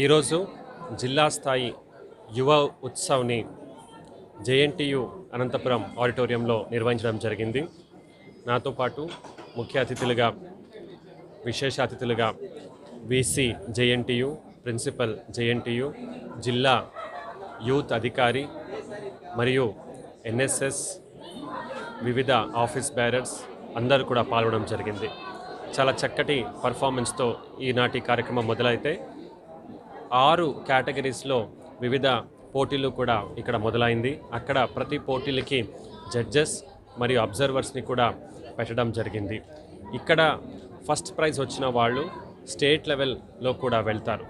ఈరోజు జిల్లా స్థాయి యువ ఉత్సవ్ని జేఎన్టీయు అనంతపురం ఆడిటోరియంలో నిర్వహించడం జరిగింది. నాతో పాటు ముఖ్య అతిథులుగా విశేష అతిథులుగా బీసీ జేఎన్టీయు ప్రిన్సిపల్ జేఎన్టీయు జిల్లా యూత్ అధికారి మరియు ఎన్ఎస్ఎస్ వివిధ ఆఫీస్ బ్యారర్స్ అందరూ కూడా పాల్గొనడం జరిగింది. చాలా చక్కటి పర్ఫార్మెన్స్తో ఈనాటి కార్యక్రమం మొదలైతే ఆరు కేటగిరీస్లో వివిధ పోటీలు కూడా ఇక్కడ మొదలైంది. అక్కడ ప్రతి పోటీలకి జడ్జెస్ మరియు అబ్జర్వర్స్ని కూడా పెట్టడం జరిగింది. ఇక్కడ ఫస్ట్ ప్రైజ్ వచ్చిన వాళ్ళు స్టేట్ లెవెల్లో కూడా వెళ్తారు.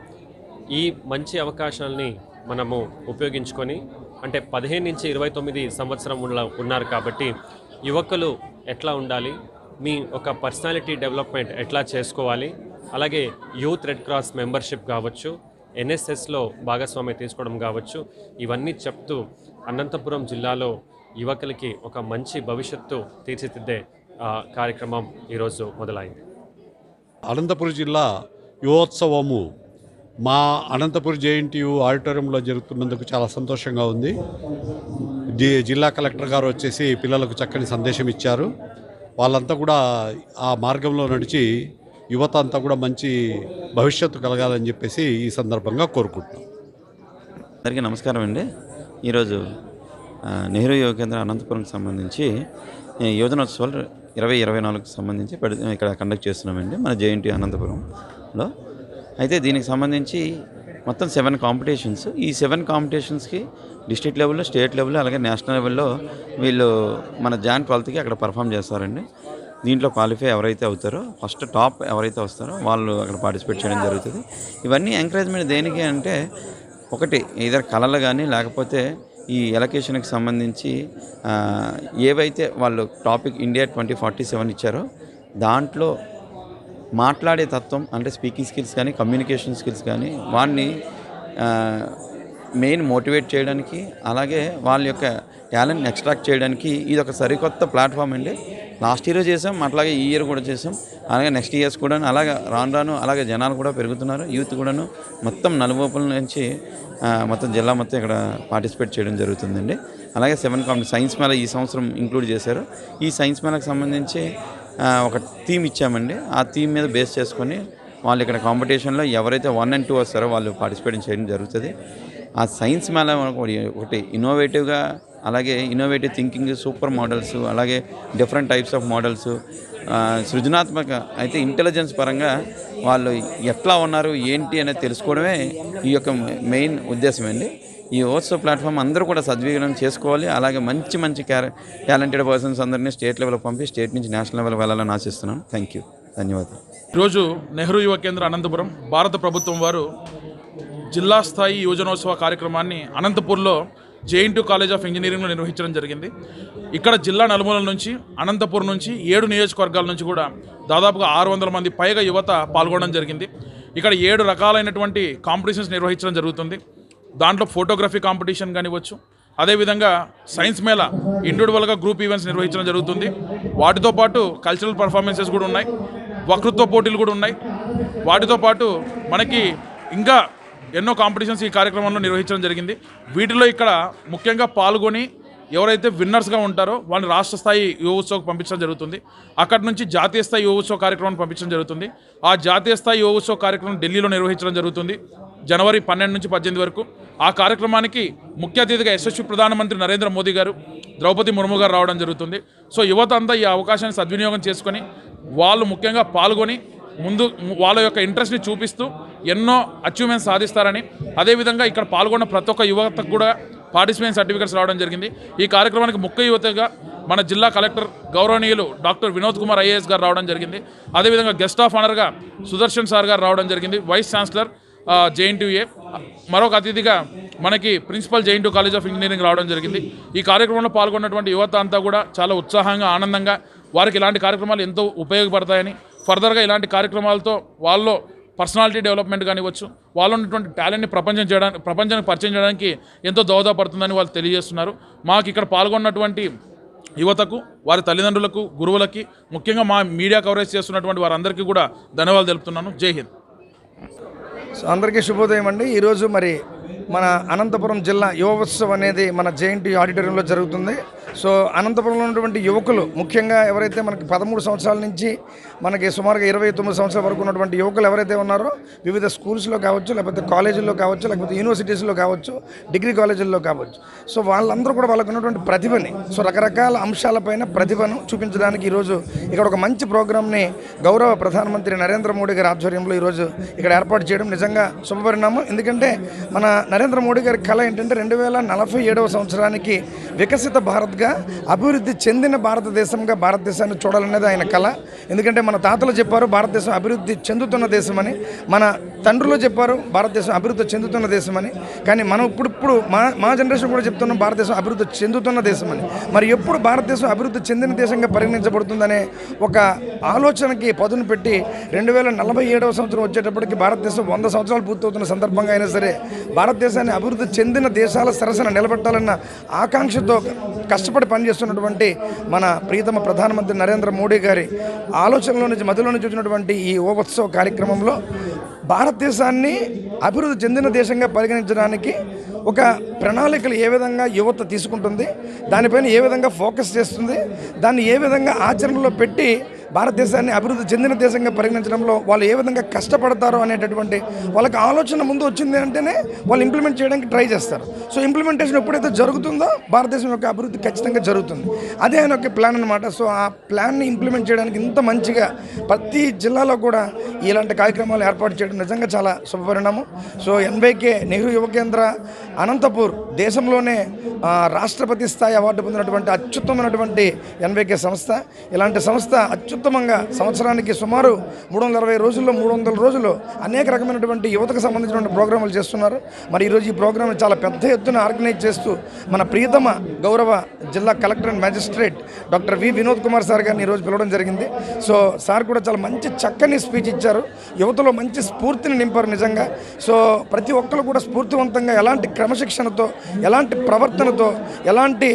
ఈ మంచి అవకాశాలని మనము ఉపయోగించుకొని అంటే పదిహేను నుంచి ఇరవై తొమ్మిది సంవత్సరం ఉన్నారు కాబట్టి యువకులు ఎట్లా ఉండాలి మీ ఒక పర్సనాలిటీ డెవలప్మెంట్ ఎట్లా చేసుకోవాలి అలాగే యూత్ రెడ్ క్రాస్ మెంబర్షిప్ కావచ్చు ఎన్ఎస్ఎస్లో భాగస్వామ్యం తీసుకోవడం కావచ్చు ఇవన్నీ చెప్తూ అనంతపురం జిల్లాలో యువకులకి ఒక మంచి భవిష్యత్తు తీర్చిదిద్దే కార్యక్రమం ఈరోజు మొదలైంది. అనంతపురం జిల్లా యువోత్సవము మా అనంతపురం జేఎన్టీయు ఆడిటోరియంలో జరుగుతున్నందుకు చాలా సంతోషంగా ఉంది. జి- జిల్లా కలెక్టర్ గారు వచ్చేసి పిల్లలకు చక్కని సందేశం ఇచ్చారు. వాళ్ళంతా కూడా ఆ మార్గంలో నడిచి యువత అంతా కూడా మంచి భవిష్యత్తు కలగాలని చెప్పేసి ఈ సందర్భంగా కోరుకుంటున్నాం. అందరికీ నమస్కారం అండి. ఈరోజు నెహ్రూ యువ కేంద్ర అనంతపురంకి సంబంధించి ఈ యువజనోత్సవాలు ఇరవై ఇరవై నాలుగుకి సంబంధించి ఇక్కడ కండక్ట్ చేస్తున్నామండి. మన జేఎన్టీ అనంతపురంలో. అయితే దీనికి సంబంధించి మొత్తం సెవెన్ కాంపిటీషన్స్ ఈ సెవెన్ కాంపిటీషన్స్కి డిస్ట్రిక్ట్ లెవెల్లో స్టేట్ లెవెల్లో అలాగే నేషనల్ లెవెల్లో వీళ్ళు మన జాన్ ట్వెల్త్కి అక్కడ పర్ఫామ్ చేస్తారండి. దీంట్లో క్వాలిఫై ఎవరైతే అవుతారో ఫస్ట్ టాప్ ఎవరైతే వస్తారో వాళ్ళు అక్కడ పార్టిసిపేట్ చేయడం జరుగుతుంది. ఇవన్నీ ఎంకరేజ్మెంట్ దేనికి అంటే ఒకటి ఇద్దరు కళలు కానీ లేకపోతే ఈ ఎలకేషన్కి సంబంధించి ఏవైతే వాళ్ళు topic India twenty forty seven ఇచ్చారో దాంట్లో మాట్లాడే తత్వం అంటే స్పీకింగ్ స్కిల్స్ కానీ కమ్యూనికేషన్ స్కిల్స్ కానీ వాడిని మెయిన్ మోటివేట్ చేయడానికి అలాగే వాళ్ళ యొక్క టాలెంట్ని ఎక్స్ట్రాక్ట్ చేయడానికి ఇది ఒక సరికొత్త ప్లాట్ఫామ్ అండి. లాస్ట్ ఇయర్ చేసాం అట్లాగే ఈ ఇయర్ కూడా చేసాం. అలాగే నెక్స్ట్ ఇయర్స్ కూడా అలాగే రాను రాను అలాగే జనాలు కూడా పెరుగుతున్నారు. యూత్ కూడాను మొత్తం నలువైపుల నుంచి మొత్తం జిల్లా మొత్తం ఇక్కడ పార్టిసిపేట్ చేయడం జరుగుతుందండి. అలాగే సెవెన్ కాంపిటీ సైన్స్ మేళ ఈ సంవత్సరం ఇంక్లూడ్ చేశారు. ఈ సైన్స్ మేళకు సంబంధించి ఒక థీమ్ ఇచ్చామండి. ఆ థీమ్ మీద బేస్ చేసుకొని వాళ్ళు ఇక్కడ కాంపిటీషన్లో ఎవరైతే వన్ అండ్ టూ వస్తారో వాళ్ళు పార్టిసిపేట్ చేయడం జరుగుతుంది. ఆ సైన్స్ మేళ ఒకటి ఇన్నోవేటివ్గా అలాగే ఇన్నోవేటివ్ థింకింగ్ సూపర్ మోడల్స్ అలాగే డిఫరెంట్ టైప్స్ ఆఫ్ మోడల్స్ సృజనాత్మక అయితే ఇంటెలిజెన్స్ పరంగా వాళ్ళు ఎట్లా ఉన్నారు ఏంటి అనేది తెలుసుకోవడమే ఈ యొక్క మెయిన్ ఉద్దేశం అండి. ఈ ఓత్సవ ప్లాట్ఫామ్ అందరూ కూడా సద్వినియోగం చేసుకోవాలి. అలాగే మంచి మంచి క్యారె టాలెంటెడ్ పర్సన్స్ అందరినీ స్టేట్ లెవెల్కి పంపి స్టేట్ నుంచి నేషనల్ లెవెల్కి వెళ్ళాలని ఆశిస్తున్నాను థ్యాంక్ యూ ధన్యవాదాలు. ఈరోజు నెహ్రూ యువ కేంద్ర అనంతపురం భారత ప్రభుత్వం వారు జిల్లా స్థాయి యువజనోత్సవ కార్యక్రమాన్ని అనంతపూర్లో జేఎన్టీ కాలేజ్ ఆఫ్ ఇంజనీరింగ్లో నిర్వహించడం జరిగింది. ఇక్కడ జిల్లా నలుమూలల నుంచి అనంతపురం నుంచి ఏడు నియోజకవర్గాల నుంచి కూడా దాదాపుగా ఆరు వందల మంది పైగా యువత పాల్గొనడం జరిగింది. ఇక్కడ ఏడు రకాలైనటువంటి కాంపిటీషన్స్ నిర్వహించడం జరుగుతుంది. దాంట్లో ఫోటోగ్రఫీ కాంపిటీషన్ కానివ్వచ్చు అదేవిధంగా సైన్స్ మేళా ఇండివిజువల్గా గ్రూప్ ఈవెంట్స్ నిర్వహించడం జరుగుతుంది. వాటితో పాటు కల్చరల్ పర్ఫార్మెన్సెస్ కూడా ఉన్నాయి వక్తృత్వ పోటీలు కూడా ఉన్నాయి. వాటితో పాటు మనకి ఇంకా ఎన్నో కాంపిటీషన్స్ ఈ కార్యక్రమంలో నిర్వహించడం జరిగింది. వీటిలో ఇక్కడ ముఖ్యంగా పాల్గొని ఎవరైతే విన్నర్స్గా ఉంటారో వాళ్ళని రాష్ట్ర స్థాయి యువ ఉత్సవకు పంపించడం జరుగుతుంది. అక్కడి నుంచి జాతీయ స్థాయి యువ ఉత్సవ కార్యక్రమాన్ని పంపించడం జరుగుతుంది. ఆ జాతీయ స్థాయి యువ ఉత్సవ కార్యక్రమం ఢిల్లీలో నిర్వహించడం జరుగుతుంది. జనవరి పన్నెండు నుంచి పద్దెనిమిది వరకు. ఆ కార్యక్రమానికి ముఖ్య అతిథిగా యశస్వి ప్రధానమంత్రి నరేంద్ర మోదీ గారు ద్రౌపది ముర్ము గారు రావడం జరుగుతుంది. సో యువత అంతా ఈ అవకాశాన్ని సద్వినియోగం చేసుకొని వాళ్ళు ముఖ్యంగా పాల్గొని ముందు వాళ్ళ యొక్క ఇంట్రెస్ట్ని చూపిస్తూ ఎన్నో అచీవ్మెంట్స్ సాధిస్తారని. అదేవిధంగా ఇక్కడ పాల్గొన్న ప్రతి ఒక్క యువతకు కూడా పార్టిసిపేషన్ సర్టిఫికేట్స్ రావడం జరిగింది. ఈ కార్యక్రమానికి ముఖ్య యువతగా మన జిల్లా కలెక్టర్ గౌరవనీయులు డాక్టర్ వినోద్ కుమార్ ఐఏఎస్ గారు రావడం జరిగింది. అదేవిధంగా గెస్ట్ ఆఫ్ ఆనర్గా సుదర్శన్ సార్ గారు రావడం జరిగింది. వైస్ ఛాన్సలర్ జేఎన్టీఏ మరొక అతిథిగా మనకి principal JNT college of engineering రావడం జరిగింది. ఈ కార్యక్రమంలో పాల్గొన్నటువంటి యువత అంతా కూడా చాలా ఉత్సాహంగా ఆనందంగా వారికి ఇలాంటి కార్యక్రమాలు ఎంతో ఉపయోగపడతాయని ఫర్దర్గా ఇలాంటి కార్యక్రమాలతో వాళ్ళలో పర్సనాలిటీ డెవలప్మెంట్ కానివ్వచ్చు వాళ్ళు ఉన్నటువంటి టాలెంట్ని ప్రపంచం చేయడానికి ప్రపంచానికి పరిచయం చేయడానికి ఎంతో దోహదపడుతుందని వాళ్ళు తెలియజేస్తున్నారు. మాకు ఇక్కడ పాల్గొన్నటువంటి యువతకు వారి తల్లిదండ్రులకు గురువులకి ముఖ్యంగా మా మీడియా కవరేజ్ చేస్తున్నటువంటి వారందరికీ కూడా ధన్యవాదాలు తెలుపుతున్నాను. జై హింద్. అందరికీ శుభోదయం అండి. ఈరోజు మరి మన అనంతపురం జిల్లా యువ ఉత్సవం అనేది మన జేఎన్టీ ఆడిటోరియంలో జరుగుతుంది. సో అనంతపురంలో ఉన్నటువంటి యువకులు ముఖ్యంగా ఎవరైతే మనకి పదమూడు సంవత్సరాల నుంచి మనకి సుమారుగా ఇరవై తొమ్మిది సంవత్సరాల వరకు ఉన్నటువంటి యువకులు ఎవరైతే ఉన్నారో వివిధ స్కూల్స్లో కావచ్చు లేకపోతే కాలేజీల్లో కావచ్చు లేకపోతే యూనివర్సిటీస్లో కావచ్చు డిగ్రీ కాలేజీల్లో కావచ్చు. సో వాళ్ళందరూ కూడా వాళ్ళకు ఉన్నటువంటి ప్రతిభని సో రకరకాల అంశాలపైన ప్రతిభను చూపించడానికి ఈరోజు ఇక్కడ ఒక మంచి ప్రోగ్రామ్ని గౌరవ ప్రధానమంత్రి నరేంద్ర మోడీ గారి ఆధ్వర్యంలో ఈరోజు ఇక్కడ ఏర్పాటు చేయడం నిజంగా శుభపరిణామం. ఎందుకంటే మన నరేంద్ర మోడీ గారి కళ ఏంటంటే రెండు వేల నలభై ఏడవ సంవత్సరానికి వికసిత భారత్గా అభివృద్ధి చెందిన భారతదేశంగా భారతదేశాన్ని చూడాలనేది ఆయన కళ. ఎందుకంటే మన తాతలు చెప్పారు భారతదేశం అభివృద్ధి చెందుతున్న దేశమని. మన తండ్రులు చెప్పారు భారతదేశం అభివృద్ధి చెందుతున్న దేశం అని కానీ మనం ఇప్పుడిప్పుడు మా మా జనరేషన్ కూడా చెప్తున్నాం భారతదేశం అభివృద్ధి చెందుతున్న దేశమని. మరి ఎప్పుడు భారతదేశం అభివృద్ధి చెందిన దేశంగా పరిగణించబడుతుందనే ఒక ఆలోచనకి పదును పెట్టి రెండు వేల నలభై ఏడవ సంవత్సరం వచ్చేటప్పటికి భారతదేశం వంద సంవత్సరాలు పూర్తవుతున్న సందర్భంగా అయినా సరే భారతదేశాన్ని అభివృద్ధి చెందిన దేశాల సరసన నిలబెట్టాలన్న ఆకాంక్షతో కష్టపడి పనిచేస్తున్నటువంటి మన ప్రీతమ ప్రధానమంత్రి నరేంద్ర మోడీ గారి ఆలోచనలో నుంచి మధ్యలో నుంచి వచ్చినటువంటి ఈ ఓవోత్సవ కార్యక్రమంలో భారతదేశాన్ని అభివృద్ధి చెందిన దేశంగా పరిగణించడానికి ఒక ప్రణాళికలు ఏ విధంగా యువత తీసుకుంటుంది దానిపైన ఏ విధంగా ఫోకస్ చేస్తుంది దాన్ని ఏ విధంగా ఆచరణలో పెట్టి భారతదేశాన్ని అభివృద్ధి చెందిన దేశంగా పరిగణించడంలో వాళ్ళు ఏ విధంగా కష్టపడతారో అనేటటువంటి వాళ్ళకి ఆలోచన ముందు వచ్చింది అంటేనే వాళ్ళు ఇంప్లిమెంట్ చేయడానికి ట్రై చేస్తారు. సో ఇంప్లిమెంటేషన్ ఎప్పుడైతే జరుగుతుందో భారతదేశం యొక్క అభివృద్ధి ఖచ్చితంగా జరుగుతుంది. అదే ఆయన ఒక ప్లాన్ అనమాట సో ఆ ప్లాన్ని ఇంప్లిమెంట్ చేయడానికి ఇంత మంచిగా ప్రతి జిల్లాలో కూడా ఇలాంటి కార్యక్రమాలు ఏర్పాటు చేయడం నిజంగా చాలా శుభపరిణామం. సో ఎన్వైకే నెహ్రూ యువ కేంద్ర అనంతపూర్ దేశంలోనే రాష్ట్రపతి స్థాయి అవార్డు పొందినటువంటి అత్యుత్తమైనటువంటి ఎన్వైకే సంస్థ. ఇలాంటి సంస్థ అత్యుత్తమంగా సంవత్సరానికి సుమారు మూడు వందల అరవై రోజుల్లో మూడు వందల రోజులు అనేక రకమైనటువంటి యువతకు సంబంధించినటువంటి ప్రోగ్రాములు చేస్తున్నారు. మరి ఈరోజు ఈ ప్రోగ్రాం చాలా పెద్ద ఎత్తున ఆర్గనైజ్ చేస్తూ మన ప్రియతమ గౌరవ జిల్లా collector and magistrate doctor V Vinod Kumar sir గారిని ఈరోజు పిలవడం జరిగింది. సో సార్ కూడా చాలా మంచి చక్కని స్పీచ్ ఇచ్చారు. యువతలో మంచి స్ఫూర్తిని నింపారు నిజంగా. సో ప్రతి ఒక్కరు కూడా స్ఫూర్తివంతంగా ఎలాంటి క్రమశిక్షణతో ఎలాంటి ప్రవర్తనతో ఎలాంటి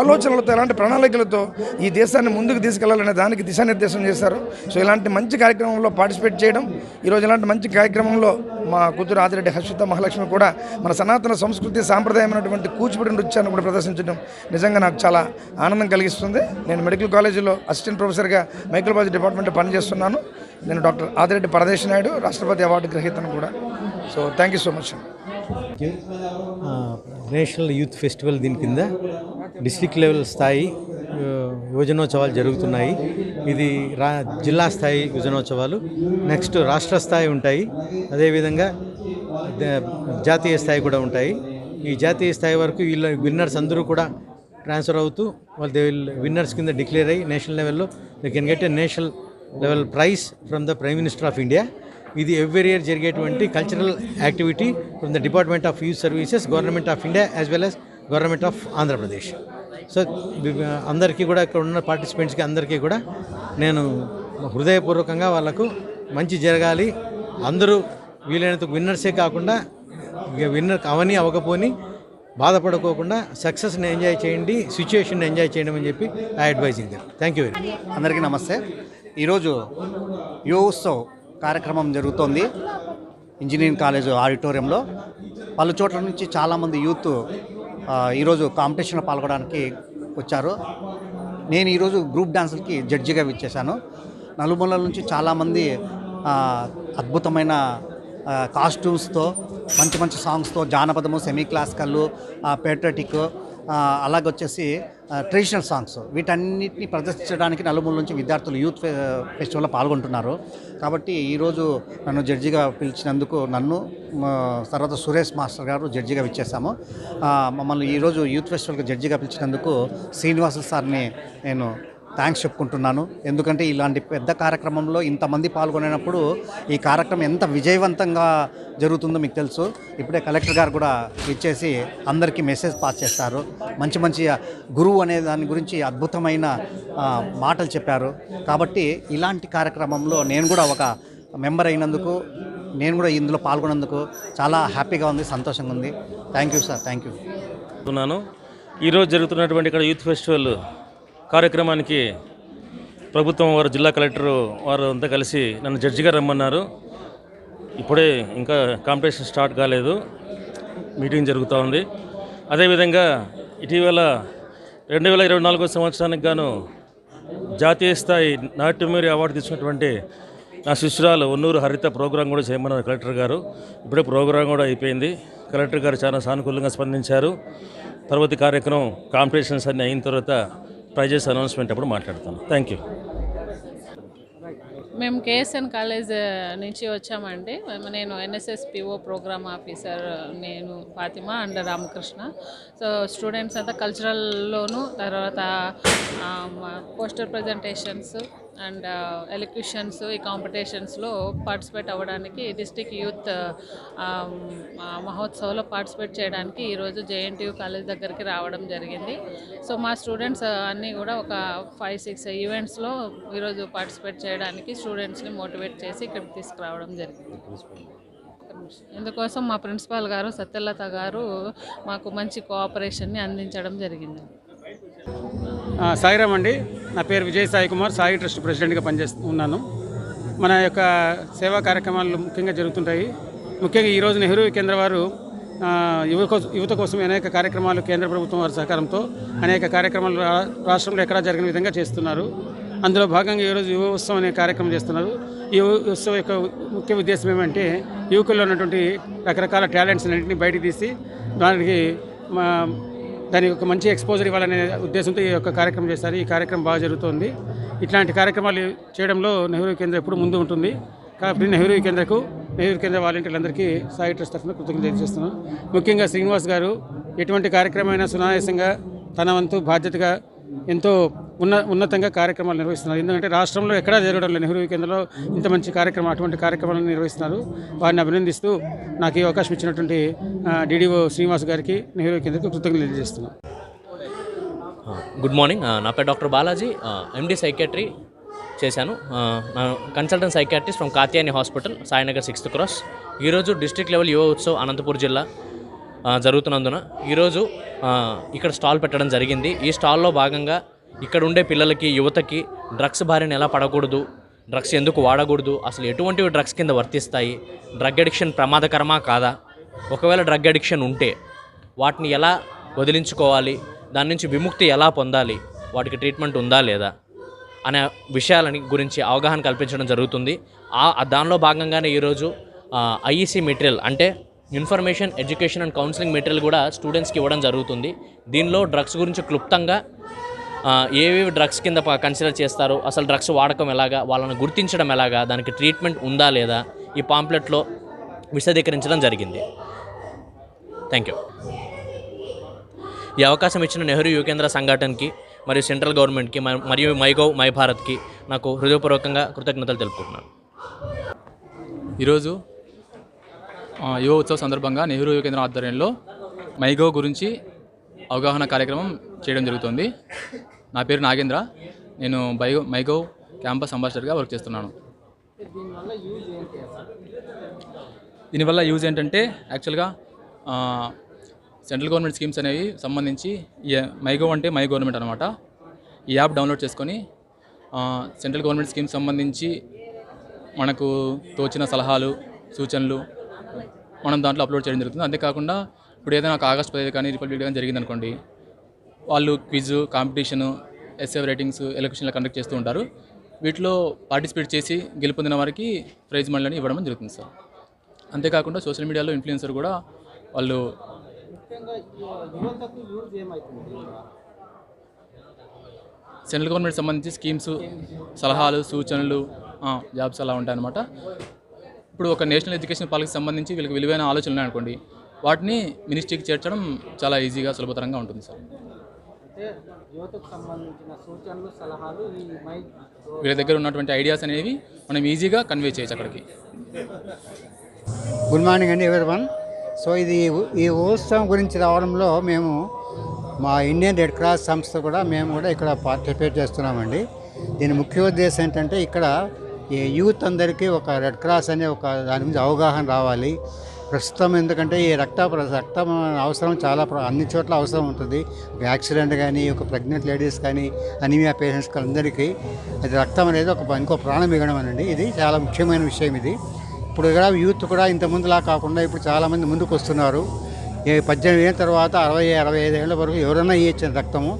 ఆలోచనలతో ఎలాంటి ప్రణాళికలతో ఈ దేశాన్ని ముందుకు తీసుకెళ్ళాలనే దానికి దిశానిర్దేశం చేశారు. సో ఇలాంటి మంచి కార్యక్రమంలో పార్టిసిపేట్ చేయడం ఈరోజు ఇలాంటి మంచి కార్యక్రమంలో మా కూతురు ఆదిరెడ్డి హర్షిత మహాలక్ష్మి కూడా మన సనాతన సంస్కృతి సాంప్రదాయమైనటువంటి కూచిపూడి నృత్యాన్ని కూడా ప్రదర్శించడం నిజంగా నాకు చాలా ఆనందం కలిగిస్తుంది. నేను మెడికల్ కాలేజీలో అసిస్టెంట్ ప్రొఫెసర్గా మైక్రోబాలజీ డిపార్ట్మెంట్లో పనిచేస్తున్నాను. నేను డాక్టర్ ఆదిరెడ్డి పరదేశ్ నాయుడు రాష్ట్రపతి అవార్డు గ్రహీతను కూడా. So thank you so much. National youth festival దీని కింద డిస్ట్రిక్ట్ లెవెల్ స్థాయి యువజనోత్సవాలు జరుగుతున్నాయి. ఇది రా జిల్లా స్థాయి విజనోత్సవాలు. నెక్స్ట్ రాష్ట్ర స్థాయి ఉంటాయి. అదేవిధంగా జాతీయ స్థాయి కూడా ఉంటాయి. ఈ జాతీయ స్థాయి వరకు వీళ్ళ విన్నర్స్ అందరూ కూడా ట్రాన్స్ఫర్ అవుతూ వాళ్ళు దే విన్నర్స్ కింద డిక్లేర్ అయ్యి నేషనల్ లెవెల్లో they can get a national level prize from the prime minister of India. ఇది ఎవ్రీ ఇయర్ జరిగేటువంటి cultural activity from the department of youth services government of India as well as government of Andhra Pradesh. So అందరికీ కూడా ఇక్కడ ఉన్న పార్టిసిపెంట్స్కి అందరికీ కూడా నేను హృదయపూర్వకంగా వాళ్ళకు మంచి జరగాలి. అందరూ వీలైనంత విన్నర్సే కాకుండా విన్నర్ అవని అవ్వకపోని బాధపడుకోకుండా సక్సెస్ని ఎంజాయ్ చేయండి సిచ్యుయేషన్ ఎంజాయ్ చేయడం అని చెప్పి I advising thank you very అందరికీ నమస్తే. ఈరోజు యువ ఉత్సవ్ కార్యక్రమం జరుగుతోంది. ఇంజనీరింగ్ కాలేజ్ ఆడిటోరియంలో. పలు చోట్ల నుంచి చాలామంది యూత్ ఈరోజు కాంపిటీషన్లో పాల్గొనడానికి వచ్చారు. నేను ఈరోజు గ్రూప్ డాన్సులకి జడ్జిగా విచ్చేశాను. నలుమూలల నుంచి చాలామంది అద్భుతమైన కాస్ట్యూమ్స్తో మంచి మంచి సాంగ్స్తో జానపదము సెమీ క్లాసికల్ పేట్రటిక్ అలాగొచ్చేసి ట్రెడిషనల్ సాంగ్స్. వీటన్నిటిని ప్రదర్శించడానికి నలుమూల నుంచి విద్యార్థులు యూత్ ఫె- ఫెస్టివల్లో పాల్గొంటున్నారు. కాబట్టి ఈరోజు నన్ను జడ్జిగా పిలిచినందుకు నన్ను తర్వాత సురేష్ మాస్టర్ గారు జడ్జిగా ఇచ్చేసాము మమ్మల్ని ఈరోజు యూత్ ఫెస్టివల్కి జడ్జిగా పిలిచినందుకు శ్రీనివాసులు సార్ని నేను థ్యాంక్స్ చెప్పుకుంటున్నాను. ఎందుకంటే ఇలాంటి పెద్ద కార్యక్రమంలో ఇంతమంది పాల్గొనేటప్పుడు ఈ కార్యక్రమం ఎంత విజయవంతంగా జరుగుతుందో మీకు తెలుసు. ఇప్పుడే కలెక్టర్ గారు కూడా ఇచ్చేసి అందరికీ మెసేజ్ పాస్ చేస్తారు. మంచి మంచి గురువు అనే దాని గురించి అద్భుతమైన మాటలు చెప్పారు. కాబట్టి ఇలాంటి కార్యక్రమంలో నేను కూడా ఒక మెంబర్ అయినందుకు నేను కూడా ఇందులో పాల్గొన్నందుకు చాలా హ్యాపీగా ఉంది సంతోషంగా ఉంది. Thank you sir thank you ఉన్నాను ఈరోజు జరుగుతున్నటువంటి ఇక్కడ యూత్ ఫెస్టివల్ కార్యక్రమానికి ప్రభుత్వం వారు జిల్లా కలెక్టర్ వారు అంతా కలిసి నన్ను జడ్జిగా రమ్మన్నారు. ఇప్పుడే ఇంకా కాంపిటీషన్ స్టార్ట్ కాలేదు. మీటింగ్ జరుగుతూ ఉంది. అదేవిధంగా ఇటీవల రెండు వేల ఇరవై నాలుగో సంవత్సరానికి గాను జాతీయ స్థాయి నాట్యమూరి అవార్డు తీసుకున్నటువంటి నా శిష్యురాలు ఒన్నూరు హరిత ప్రోగ్రాం కూడా చేయమన్నారు కలెక్టర్ గారు. ఇప్పుడే ప్రోగ్రాం కూడా అయిపోయింది. కలెక్టర్ గారు చాలా సానుకూలంగా స్పందించారు. తర్వాత కార్యక్రమం కాంపిటీషన్స్ అన్నీ అయిన తర్వాత ప్రైజెస్ అనౌన్స్మెంట్ అప్పుడు మాట్లాడతాను. థ్యాంక్ యూ మేము కేఎస్ఎన్ కాలేజ్ నుంచి వచ్చామండి. నేను ఎన్ఎస్ఎస్ పిఓ ప్రోగ్రామ్ ఆఫీసర్ నేను Fatima and Ramakrishna so students అంతా కల్చరల్లోను తర్వాత పోస్టర్ ప్రజెంటేషన్స్ అండ్ ఎలక్యూషన్స్ ఈ కాంపిటీషన్స్లో పార్టిసిపేట్ అవ్వడానికి డిస్టిక్ యూత్ మహోత్సవంలో పార్టిసిపేట్ చేయడానికి ఈరోజు జేఎన్టీయూ కాలేజ్ దగ్గరికి రావడం జరిగింది. సో మా స్టూడెంట్స్ అన్నీ కూడా ఒక ఫైవ్ సిక్స్ ఈవెంట్స్లో ఈరోజు పార్టిసిపేట్ చేయడానికి స్టూడెంట్స్ని మోటివేట్ చేసి ఇక్కడికి తీసుకురావడం జరిగింది. ఇందుకోసం మా ప్రిన్సిపాల్ గారు సత్యలత గారు మాకు మంచి కోఆపరేషన్ని అందించడం జరిగింది. సాయిరామ్ అండి. నా పేరు విజయ్ సాయి కుమార్ సాయి ట్రస్ట్ ప్రెసిడెంట్గా పనిచేస్తూ ఉన్నాను. మన యొక్క సేవా కార్యక్రమాలు ముఖ్యంగా జరుగుతుంటాయి. ముఖ్యంగా ఈరోజు నెహ్రూ కేంద్ర వారు ఆ, యువత కోసం అనేక కార్యక్రమాలు కేంద్ర ప్రభుత్వం వారి సహకారంతో అనేక కార్యక్రమాలు రా- రాష్ట్రంలో ఎక్కడా జరిగిన విధంగా చేస్తున్నారు. అందులో భాగంగా ఈరోజు యువ ఉత్సవం అనే కార్యక్రమం చేస్తున్నారు. ఈ యువ ఉత్సవం యొక్క ముఖ్య ఉద్దేశం ఏమంటే యువకుల్లో ఉన్నటువంటి రకరకాల టాలెంట్స్ అన్నింటినీ బయటకు తీసి దానికి మా దానికి ఒక మంచి ఎక్స్పోజర్ ఇవ్వాలనే ఉద్దేశంతో ఈ యొక్క కార్యక్రమం చేస్తారు ఈ కార్యక్రమం బాగా జరుగుతోంది. ఇట్లాంటి కార్యక్రమాలు చేయడంలో నెహ్రూ కేంద్ర ఎప్పుడు ముందు ఉంటుంది. కాబట్టి నెహ్రూ కేంద్రకు నెహ్రూ కేంద్ర వాలంటీర్లందరికీ సాయి ట్రస్ట్ తరఫున కృతజ్ఞతలు తెలియజేస్తున్నాను. ముఖ్యంగా శ్రీనివాస్ గారు ఎటువంటి కార్యక్రమమైనా సునాయాసంగా తన వంతు బాధ్యతగా ఎంతో ఉన్న ఉన్నతంగా కార్యక్రమాలు నిర్వహిస్తున్నారు. ఎందుకంటే రాష్ట్రంలో ఎక్కడా జరగడం లేదు. నెహ్రూ కేంద్రంలో ఇంత మంచి కార్యక్రమం అటువంటి కార్యక్రమాలను నిర్వహిస్తున్నారు. వారిని అభినందిస్తూ నాకు ఈ అవకాశం ఇచ్చినటువంటి డిడిఓ శ్రీనివాస్ గారికి నెహ్రూ కేంద్రకు కృతజ్ఞతలు తెలియజేస్తున్నాను. Good morning. నా పేరు డాక్టర్ బాలాజీ. ఎండి సైకాట్రీ చేశాను. నా consultant psychiatrist from Katyayani hospital Sainagar sixth cross ఈరోజు డిస్ట్రిక్ట్ లెవెల్ యువ ఉత్సవ్ అనంతపూర్ జిల్లా జరుగుతున్నందున ఈరోజు ఇక్కడ స్టాల్ పెట్టడం జరిగింది. ఈ స్టాల్లో భాగంగా ఇక్కడ ఉండే పిల్లలకి యువతకి డ్రగ్స్ బారిన ఎలా పడకూడదు డ్రగ్స్ ఎందుకు వాడకూడదు అసలు ఎటువంటివి డ్రగ్స్ కింద వర్తిస్తాయి డ్రగ్ అడిక్షన్ ప్రమాదకరమా కాదా? ఒకవేళ డ్రగ్ అడిక్షన్ ఉంటే వాటిని ఎలా వదిలించుకోవాలి దాని నుంచి విముక్తి ఎలా పొందాలి వాటికి ట్రీట్మెంట్ ఉందా లేదా అనే విషయాలని గురించి అవగాహన కల్పించడం జరుగుతుంది. ఆ దానిలో భాగంగానే ఈరోజు ఐఈసీ మెటీరియల్ అంటే information education and counselling material కూడా స్టూడెంట్స్కి ఇవ్వడం జరుగుతుంది. దీనిలో డ్రగ్స్ గురించి క్లుప్తంగా ఏవేవి డ్రగ్స్ కింద కన్సిడర్ చేస్తారో? అసలు డ్రగ్స్ వాడకం ఎలాగా? వాళ్ళని గుర్తించడం ఎలాగా? దానికి ట్రీట్మెంట్ ఉందా లేదా? ఈ పాంప్లెట్లో విశదీకరించడం జరిగింది. థ్యాంక్ యూ ఈ అవకాశం ఇచ్చిన నెహ్రూ యువకేంద్ర సంఘటనకి మరియు సెంట్రల్ గవర్నమెంట్కి మ- మరియు మైగో మై భారత్కి నాకు హృదయపూర్వకంగా కృతజ్ఞతలు తెలుపుకుంటున్నాను. ఈరోజు యువ ఉత్సవ సందర్భంగా నెహ్రూ యువ కేంద్రం ఆధ్వర్యంలో మైగో గురించి అవగాహన కార్యక్రమం చేయడం జరుగుతుంది. నా పేరు నాగేంద్ర. నేను బైగో మైగో క్యాంపస్ అంబాసిడర్గా వర్క్ చేస్తున్నాను. దీనివల్ల యూజ్ ఏంటంటే యాక్చువల్గా సెంట్రల్ గవర్నమెంట్ స్కీమ్స్ అనేవి సంబంధించి మైగో అంటే మై గవర్నమెంట్ అనమాట ఈ యాప్ డౌన్లోడ్ చేసుకొని సెంట్రల్ గవర్నమెంట్ స్కీమ్స్ సంబంధించి మనకు తోచిన సలహాలు సూచనలు మనం దాంట్లో అప్లోడ్ చేయడం జరుగుతుంది. అంతేకాకుండా ఇప్పుడు ఏదైనా ఒక ఆగస్ట్ పదిహేను కానీ రిపబ్లిక్ కానీ జరిగిందనుకోండి వాళ్ళు క్విజ్ కాంపిటీషను ఎస్ఏ రైటింగ్స్ ఎలక్షన్లు కండక్ట్ చేస్తూ ఉంటారు. వీటిలో పార్టిసిపేట్ చేసి గెలుపొందిన వారికి ప్రైజ్ మళ్ళీ ఇవ్వడం జరుగుతుంది సార్. అంతేకాకుండా సోషల్ మీడియాలో ఇన్ఫ్లుయెన్సర్ కూడా వాళ్ళు సెంట్రల్ గవర్నమెంట్ సంబంధించి స్కీమ్స్ సలహాలు సూచనలు జాబ్స్ అలా ఉంటాయన్నమాట. ఇప్పుడు ఒక నేషనల్ ఎడ్యుకేషన్ పాలసీకి సంబంధించి వీళ్ళకి విలువైన ఆలోచనలు అనుకోండి వాటిని మినిస్ట్రీకి చేర్చడం చాలా ఈజీగా సులభతరంగా ఉంటుంది సార్. అంటే యువతకు సంబంధించిన సూచనలు సలహాలు ఈ మై వీళ్ళ దగ్గర ఉన్నటువంటి ఐడియాస్ అనేవి మనం ఈజీగా కన్వే చేయొచ్చు అక్కడికి. గుడ్ మార్నింగ్ అండి ఎవరివన్ సో ఇది ఈ ఉత్సవం గురించి రావడంలో మేము మా ఇండియన్ రెడ్ క్రాస్ సంస్థ కూడా మేము కూడా ఇక్కడ పార్టిసిపేట్ చేస్తున్నామండి. దీని ముఖ్య ఉద్దేశం ఏంటంటే ఇక్కడ ఈ యూత్ అందరికీ ఒక రెడ్ క్రాస్ అనే ఒక దాని గురించి అవగాహన రావాలి. ప్రస్తుతం ఎందుకంటే ఈ రక్త రక్తం అవసరం చాలా అన్ని చోట్ల అవసరం ఉంటుంది. ఒక యాక్సిడెంట్ కానీ ఒక ప్రెగ్నెంట్ లేడీస్ కానీ అనీమియా పేషెంట్స్ అందరికీ అది రక్తం అనేది ఒక ఇంకో ప్రాణం ఇవ్వడం అనండి. ఇది చాలా ముఖ్యమైన విషయం ఇది. ఇప్పుడు కూడా యూత్ కూడా ఇంత ముందులా కాకుండా ఇప్పుడు చాలామంది ముందుకు వస్తున్నారు. పద్దెనిమిది ఏళ్ళ తర్వాత అరవై అరవై ఐదు ఏళ్ళ వరకు ఎవరైనా ఇవ్వచ్చు రక్తము.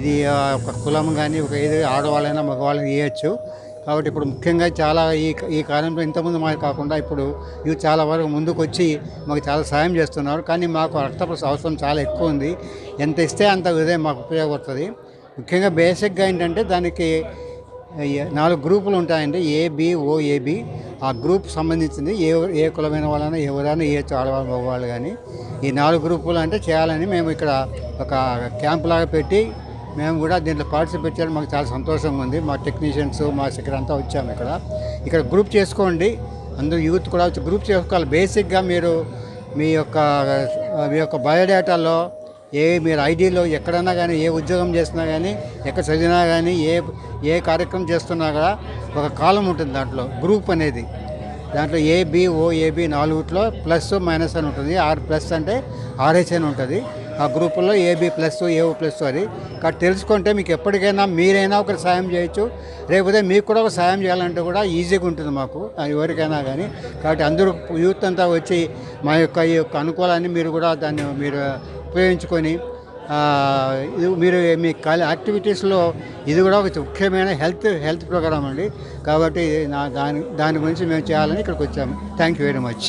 ఇది ఒక కులం కానీ ఒక ఏది ఆడవాళ్ళైనా మగవాళ్ళని ఇవ్వచ్చు కాబట్టి ఇప్పుడు ముఖ్యంగా చాలా ఈ ఈ కాలంలో ఇంతకుముందు మాకు కాకుండా ఇప్పుడు ఇవి చాలా వరకు ముందుకు వచ్చి మాకు చాలా సాయం చేస్తున్నారు. కానీ మాకు రక్త అవసరం చాలా ఎక్కువ ఉంది. ఎంత ఇస్తే అంత ఇదే మాకు ఉపయోగపడుతుంది. ముఖ్యంగా బేసిక్గా ఏంటంటే దానికి నాలుగు గ్రూపులు ఉంటాయండి. ఏబి ఓఏబి ఆ గ్రూప్ సంబంధించింది. ఏ ఏ కులమైన వాళ్ళైనా ఎవరైనా ఏ ఆడవాళ్ళు మగవాళ్ళు కానీ ఈ నాలుగు గ్రూపులు అంటే చేయాలని మేము ఇక్కడ ఒక క్యాంప్ లాగా పెట్టి మేము కూడా దీంట్లో పార్టిసిపేట్ చేయడం మాకు చాలా సంతోషంగా ఉంది. మా టెక్నీషియన్స్ మా ఇక్కడ అంతా వచ్చాము ఇక్కడ. ఇక్కడ గ్రూప్ చేసుకోండి. అందరూ యూత్ కూడా వచ్చి గ్రూప్ చేసుకోవాలి. బేసిక్గా మీరు మీ యొక్క మీ యొక్క బయోడేటాలో ఏ మీరు ఐడీలో ఎక్కడన్నా కానీ ఏ ఉద్యోగం చేసినా కానీ ఎక్కడ చదివినా కానీ ఏ ఏ కార్యక్రమం చేస్తున్నా కూడా ఒక కాలం ఉంటుంది దాంట్లో. గ్రూప్ అనేది. దాంట్లో ఏబిఓ ఏబి నాలుగుట్లో ప్లస్ మైనస్ అని ఉంటుంది. ఆర్ ప్లస్ అంటే ఆర్హెచ్ అని ఉంటుంది. ఆ గ్రూపుల్లో ఏబి ప్లస్ ఏఓ ప్లస్ అది కాబట్టి తెలుసుకుంటే మీకు ఎప్పటికైనా మీరైనా ఒకరు సాయం చేయొచ్చు. లేకపోతే మీకు కూడా ఒక సాయం చేయాలంటే కూడా ఈజీగా ఉంటుంది మాకు అది ఎవరికైనా కానీ. కాబట్టి అందరూ యూత్ అంతా వచ్చి మా యొక్క ఈ యొక్క అనుకూలాన్ని మీరు కూడా దాన్ని మీరు ఉపయోగించుకొని ఇది మీరు మీ కాలి యాక్టివిటీస్లో ఇది కూడా ఒక ముఖ్యమైన హెల్త్ హెల్త్ ప్రోగ్రామ్ అండి. కాబట్టి నా దాని దాని గురించి మేము చేయాలని ఇక్కడికి వచ్చాము. Thank you very much.